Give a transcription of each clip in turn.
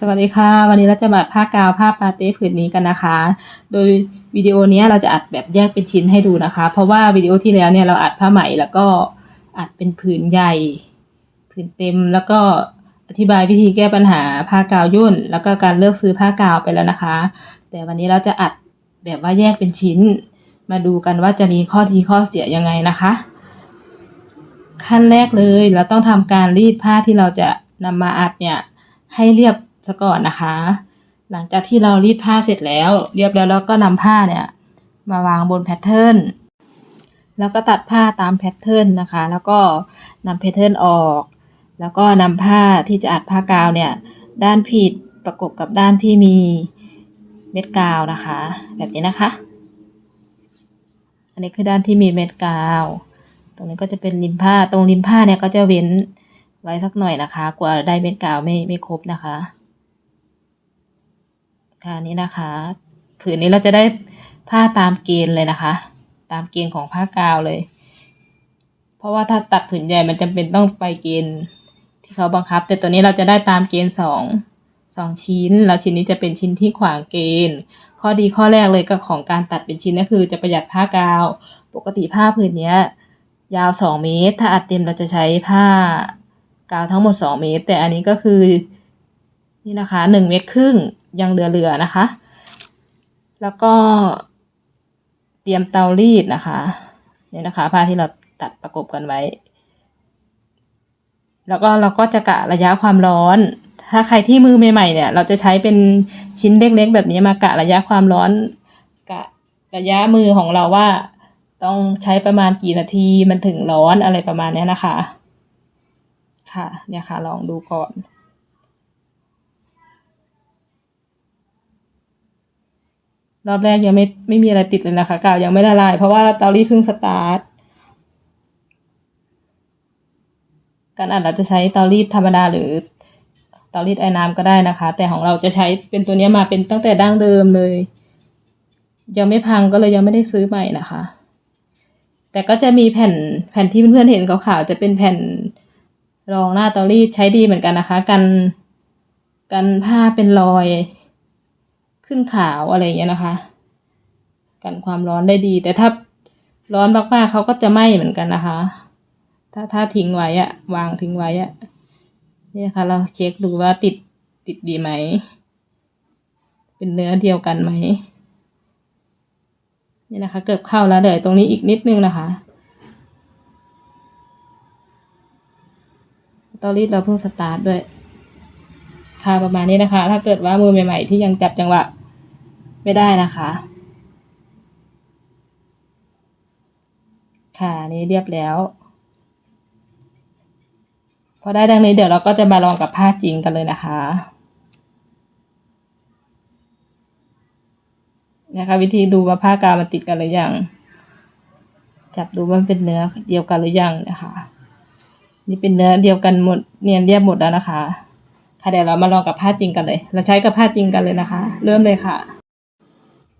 สวัสดีค่ะ วันนี้เราจะมาผ้ากาวผ้าปาเต้ผืนนี้กันนะคะ โดยวิดีโอนี้เราจะอัดแบบแยกเป็นชิ้นให้ดูนะคะ เพราะว่าวิดีโอที่แล้วเนี่ยเราอัดผ้าไหมแล้วก็อัดเป็นผืนใหญ่ ผืนเต็มแล้วก็อธิบายวิธีแก้ปัญหาผ้ากาวยุ่น แล้วก็การเลือกซื้อผ้ากาวไปแล้วนะคะ แต่วันนี้เราจะอัดแบบว่าแยกเป็นชิ้น มาดูกันว่าจะมีข้อดีข้อเสียยังไงนะคะ ขั้นแรกเลยเราต้องทำการรีดผ้าที่เราจะนำมาอัดเนี่ยให้เรียบ ซะก่อนนะคะ หลังจากที่เรารีดผ้าเสร็จแล้ว เรียบแล้วเราก็นำผ้าเนี่ย มาวางบนแพทเทิร์นแล้วก็ตัดผ้าตามแพทเทิร์นนะคะ แล้วก็นำแพทเทิร์นออก แล้วก็นำผ้าที่จะอัดผ้ากาวเนี่ย ด้านผิดประกบกับด้านที่มีเม็ดกาวนะคะ แบบนี้นะคะ อันนี้คือด้านที่มีเม็ดกาว ตรงนี้ก็จะเป็นริมผ้า ตรงริมผ้าเนี่ยก็จะเว้นไว้สักหน่อยนะคะ กว่าได้เม็ดกาวไม่ไม่ครบนะคะ ค่ะนี่นะคะ ผืนนี้เราจะได้ผ้าตามเกณฑ์เลยนะคะ ตามเกณฑ์ของผ้ากาวเลย เพราะว่าถ้าตัดผืนใหญ่มันจำเป็นต้องไปเกณฑ์ ที่เขาบังคับ แต่ตัวนี้เราจะได้ตามเกณฑ์สองสองชิ้น แล้วชิ้นนี้จะเป็นชิ้นที่ขวางเกณฑ์ ข้อดีข้อแรกเลยก็ของการตัดเป็นชิ้นก็คือจะประหยัดผ้ากาว ปกติผ้าผืนนี้ยยาวสองเมตร ถ้าอัดเต็มเราจะใช้ผ้ากาวทั้งหมดสองเมตร แต่อันนี้ก็คือ นี่นะคะหนึ่งเมตรครึ่งยังเหลือๆนะคะ แล้วก็เตรียมเตารีดนะคะนี่นะคะ ผ้าที่เราตัดประกบกันไว้ แล้วก็เราก็จะกะระยะความร้อน ถ้าใครที่มือใหม่ๆเนี่ย เราจะใช้เป็นชิ้นเล็กๆแบบนี้มากะระยะความร้อน กะระยะมือของเราว่าต้องใช้ประมาณกี่นาทีมันถึงร้อนอะไรประมาณนี้นะคะ ค่ะเนี่ยค่ะลองดูก่อน รอบแรกยังไม่ไม่มีอะไรติดเลยนะคะกาวยังไม่ละลาย เพราะว่าเตารีดเพิ่งสตาร์ทการอัดเราจะใช้เตารีดธรรมดาหรือเตารีดไอ้น้ำก็ได้นะคะ แต่ของเราจะใช้เป็นตัวนี้มาเป็นตั้งแต่ดั้งเดิมเลย ยังไม่พังก็เลยยังไม่ได้ซื้อใหม่นะคะ แต่ก็จะมีแผ่นแผ่นที่เพื่อนๆเห็นขาวๆจะเป็นแผ่นรองหน้าเตารีดใช้ดีเหมือนกันนะคะ กันกันผ้าเป็นรอย ขึ้นขาวอะไรอย่างเงี้ยนะคะ กันความร้อนได้ดี แต่ถ้าร้อนมากๆเขาก็จะไหม้เหมือนกันนะคะ ถ้าถ้าทิ้งไว้อะวางทิ้งไว้อะนี่นะคะเราเช็คดูว่าติดติดดีไหม เป็นเนื้อเดียวกันไหมนี่นะคะ เกือบเข้าแล้วเดี๋ยวตรงนี้อีกนิดนึงนะคะตอรีดเราเพิ่งสตาร์ทด้วย ค่ะประมาณนี้นะคะ ถ้าเกิดว่ามือใหม่ ๆ ที่ยังจับจังหวะ ไม่ได้นะคะ ค่ะนี่เรียบแล้ว พอได้ดังนี้เดี๋ยวเราก็จะมาลองกับผ้าจริงกันเลยนะคะนะคะวิธีดูว่าผ้ากาวมันติดกันหรือยัง จับดูว่าเป็นเนื้อเดียวกันหรือยังนะคะ นี่เป็นเนื้อเดียวกันหมดเนียนเรียบหมดแล้วนะคะ ค่ะเดี๋ยวเรามาลองกับผ้าจริงกันเลย เราใช้กับผ้าจริงกันเลยนะคะ เริ่มเลยค่ะ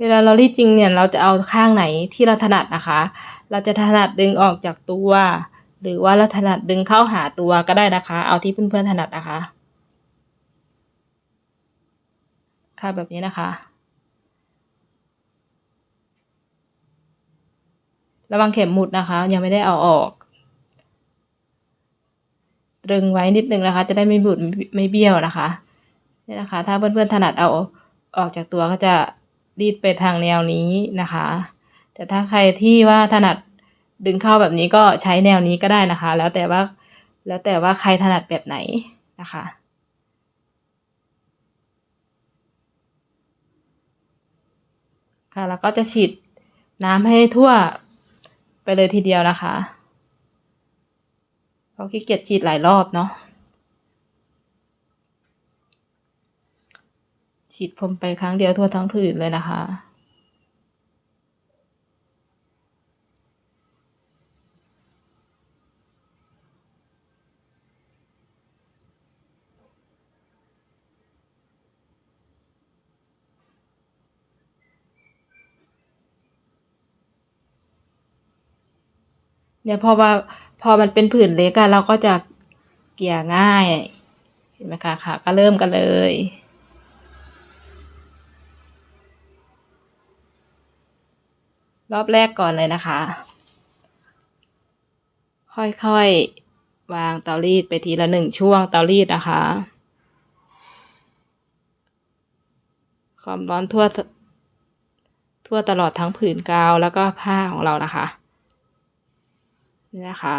เวลาเรารีดจริงเนี่ยเราจะเอาข้างไหนที่เราถนัดนะคะ เราจะถนัดดึงออกจากตัว หรือว่าเราถนัดดึงเข้าหาตัวก็ได้นะคะ เอาที่เพื่อนๆถนัดนะคะ ค่ะแบบนี้นะคะ ระวังเข็มหมุดนะคะ ยังไม่ได้เอาออกดึงไว้นิดนึงนะคะ จะได้ไม่บุดไม่เบี้ยวนะคะนี่นะคะ ถ้าเพื่อนๆถนัดเอาออกจากตัวก็จะ รีดไปทางแนวนี้นะคะ แต่ถ้าใครที่ว่าถนัดดึงเข้าแบบนี้ก็ใช้แนวนี้ก็ได้นะคะ แล้วแต่ว่าแล้วแต่ว่าใครถนัดแบบไหนนะคะค่ะแล้วก็จะฉีดน้ำให้ทั่วไปเลยทีเดียวนะคะ เพราะขี้เกียจฉีดหลายรอบเนาะ ฉีดพรมไปครั้งเดียวทั่วทั้งผืนเลยนะคะเนี่ยพอว่าพอมันเป็นผื่นเล็กอะเราก็จะเกี่ยง่าย เห็นไหมคะค่ะ ก็เริ่มกันเลย รอบแรกก่อนเลยนะคะ ค่อยๆ วางเตารีดไปทีละหนึ่งช่วงเตารีดนะคะ ความร้อนทั่วทั่วตลอดทั้งผืนกาวแล้วก็ผ้าของเรานะคะ นี่นะคะ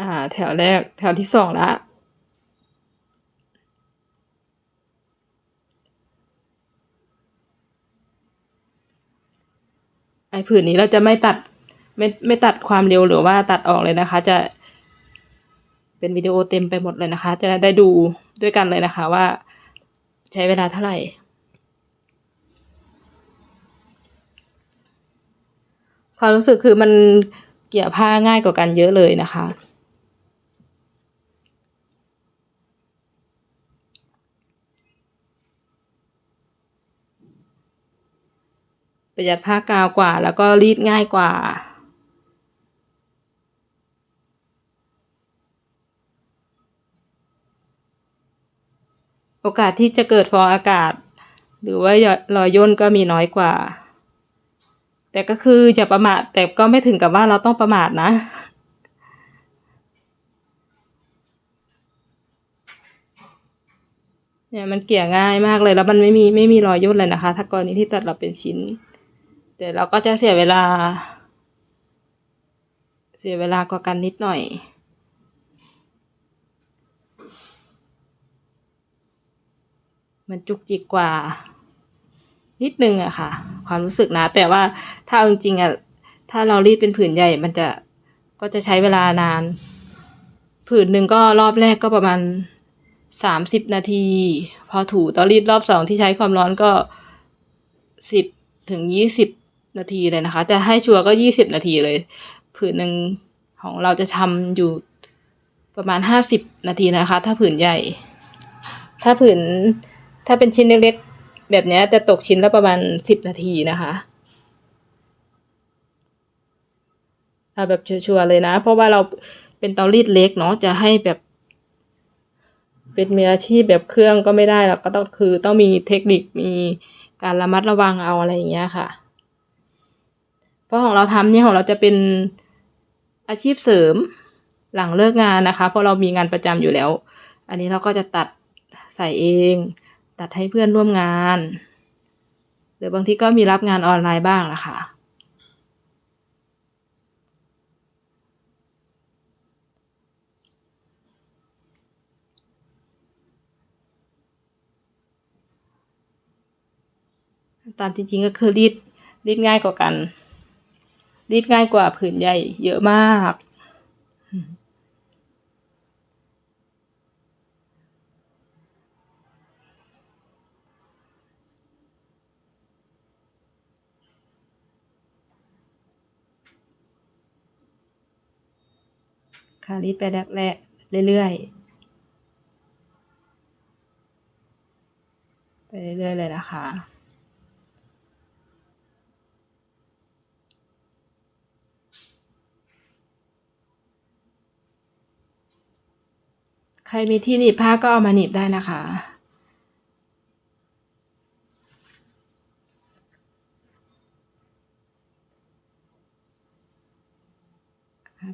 อ่า แถวแรก แถวที่สองละไอ้ผืนนี้เราจะไม่ตัดไม่ไม่ตัดความเร็วหรือว่าตัดออกเลยนะคะ จะ เป็นวิดีโอเต็มไปหมดเลยนะคะ จะได้ดูด้วยกันเลยนะคะว่าใช้เวลาเท่าไหร่ความรู้สึกคือมันเกี่ยผ้าง่ายกว่ากันเยอะเลยนะคะ ประหยัดผ้ากาวกว่า แล้วก็รีดง่ายกว่า โอกาสที่จะเกิดฟองอากาศ หรือว่ารอยย่นก็มีน้อยกว่า แต่ก็คืออย่าประมาทแต่ก็ไม่ถึงกับว่าเราต้องประมาทนะเนี่ยมันเกี่ยง่ายมากเลยแล้วมันไม่มีไม่มีรอยย่นเลยนะคะ ถ้ากรณีที่ตัดเราเป็นชิ้น แต่เราก็จะเสียเวลา เสียเวลากว่ากันนิดหน่อย มันจุกจิกกว่า นิดนึงอะค่ะ ความรู้สึกนะ แต่ว่าถ้าจริงๆอะถ้าเรารีดเป็นผืนใหญ่ มันจะก็จะใช้เวลานาน ผืนหนึ่งก็รอบแรกก็ประมาณสามสิบนาที พอถูตอรีดรอบสองที่ใช้ความร้อนก็สิบถึงยี่สิบ นาทีเลยนะคะจะให้ชัวร์ก็ยี่สิบนาทีเลย ผืนหนึ่งของเราจะทำอยู่ประมาณห้าสิบนาทีนะคะ ถ้าผืนใหญ่ ถ้าผืนถ้าเป็นชิ้นเล็กๆแบบนี้จะตกชิ้นละประมาณสิบนาทีนะคะเอาแบบชัวร์ๆเลยนะ เพราะว่าเราเป็นเตารีดเล็กเนาะจะให้แบบ เป็นมืออาชีพแบบเครื่องก็ไม่ได้แล้วก็ต้องคือต้องมีเทคนิคมีการระมัดระวังเอาอะไรอย่างเงี้ยค่ะ เพราะของเราทำเนี่ยของเราจะเป็นอาชีพเสริมหลังเลิกงานนะคะ เพราะเรามีงานประจำอยู่แล้ว อันนี้เราก็จะตัดใส่เอง ตัดให้เพื่อนร่วมงาน หรือบางทีก็มีรับงานออนไลน์บ้างละค่ะตามจริงๆก็คือรีดรีดง่ายกว่ากัน รีดง่ายกว่าผืนใหญ่ เยอะมาก ค่ะรีดไปแรกๆเรื่อยๆ ไปเรื่อยๆเลยนะคะ ใครมีที่หนีบผ้าก็เอามาหนีบได้นะคะ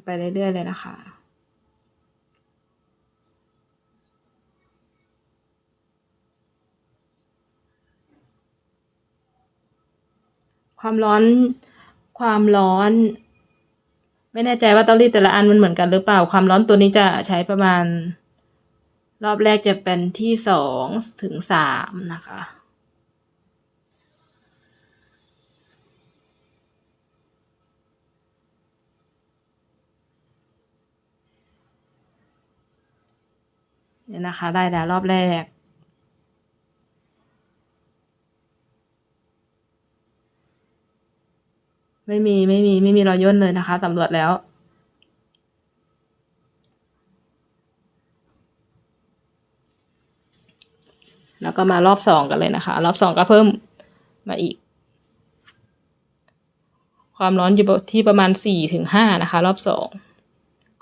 ไปเรื่อยๆเลยนะคะความร้อน ความร้อน ไม่แน่ใจว่าเตารีดแต่ละอันมันเหมือนกันหรือเปล่า ความร้อนตัวนี้จะใช้ประมาณ รอบแรกจะเป็นที่สองถึงสามนะคะ เนี่ยนะคะ ได้แล้วรอบแรก ไม่มีไม่มีไม่มีรอยย่นเลยนะคะสำรวจแล้ว แล้วก็มารอบสองกันเลยนะคะ รอบสองก็เพิ่มมาอีก ความร้อนอยู่ที่ประมาณสี่ถึงห้านะคะ รอบสอง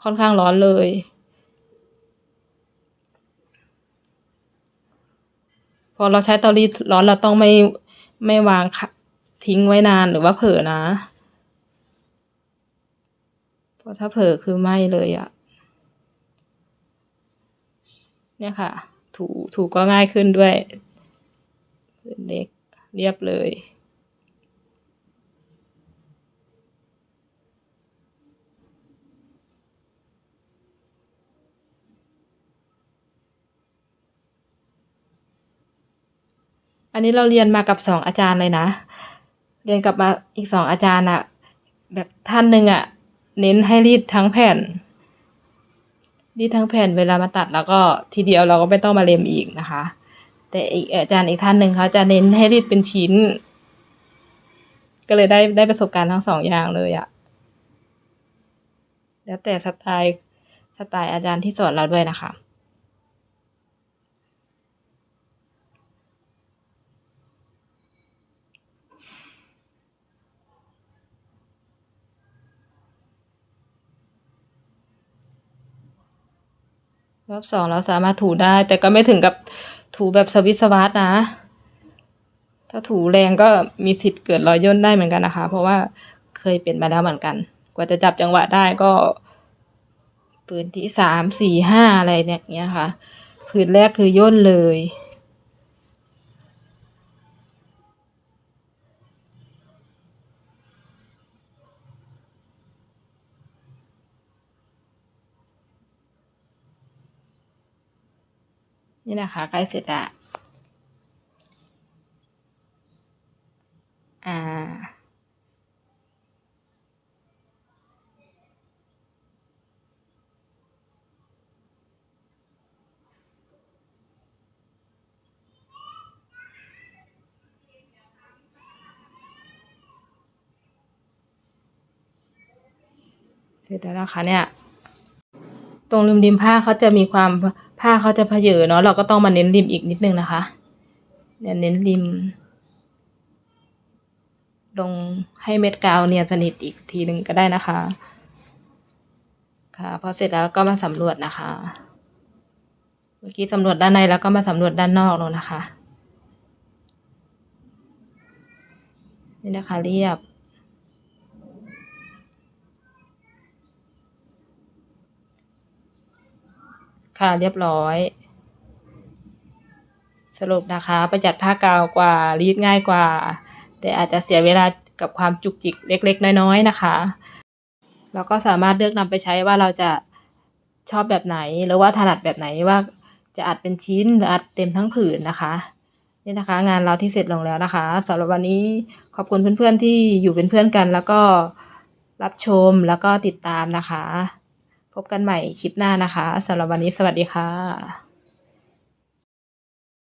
ค่อนข้างร้อนเลยพอเราใช้เตารีดร้อนเราต้องไม่ไม่วางทิ้งไว้นานหรือว่าเผลอนะ เพราะถ้าเผลอคือไหม้เลยอะเนี่ยค่ะ ถูถูก็ง่ายขึ้นด้วยเล็กเรียบเลย อันนี้เราเรียนมากับสองอาจารย์เลยนะ เรียนกับมาอีกสองอาจารย์อะแบบท่านหนึ่งอะเน้นให้รีดทั้งแผ่น ดีทั้งแผ่นเวลามาตัดแล้วก็ทีเดียวเราก็ไม่ต้องมาเล็มอีกนะคะ แต่อีกอาจารย์อีกท่านหนึ่งเขาจะเน้นให้รีดเป็นชิ้น ก็เลยได้ได้ประสบการณ์ทั้งสองอย่างเลยอะแล้วแต่สไตล์สไตล์อาจารย์ที่สอนเราด้วยนะคะ รอบสองเราสามารถถูได้ แต่ก็ไม่ถึงกับถูแบบสวิตช์สวาร์ทนะ ถ้าถูแรงก็มีสิทธิ์เกิดรอยย่นได้เหมือนกันนะคะ เพราะว่าเคยเป็นมาแล้วเหมือนกัน กว่าจะจับจังหวะได้ก็ปืนที่สามสี่ห้าอะไรเนี่ยเงี้ยค่ะ พื้นแรกคือย่นเลย นี่นะคะใกล้เสร็จละอ่า เสร็จแล้วนะคะเนี่ย ตรงริมริมผ้าเขาจะมีความ ผ้าเขาจะเพเยอเนาะเราก็ต้องมาเน้นริมอีกนิดนึงนะคะเนี่ยเน้นริม ลงให้เม็ดกาวเนียนสนิทอีกทีหนึ่งก็ได้นะคะ ค่ะพอเสร็จแล้วก็มาสำรวจนะคะ เมื่อกี้สำรวจด้านในแล้วก็มาสำรวจด้านนอกแล้วนะคะ นี่นะคะเรียบ ค่ะเรียบร้อย สรุปนะคะ ประหยัดผ้ากาวกว่ารีดง่ายกว่า แต่อาจจะเสียเวลากับความจุกจิกเล็ก ๆ น้อยๆนะคะ แล้วก็สามารถเลือกนำไปใช้ว่าเราจะชอบแบบไหนหรือว่าถนัดแบบไหนว่าจะอัดเป็นชิ้นหรืออัดเต็มทั้งผืนนะคะนี่นะคะ งานเราที่เสร็จลงแล้วนะคะสำหรับวันนี้ขอบคุณเพื่อนๆที่อยู่เป็นเพื่อนกัน แล้วก็รับชมแล้วก็ติดตามนะคะ พบกันใหม่คลิปหน้านะคะสำหรับวันนี้สวัสดีค่ะ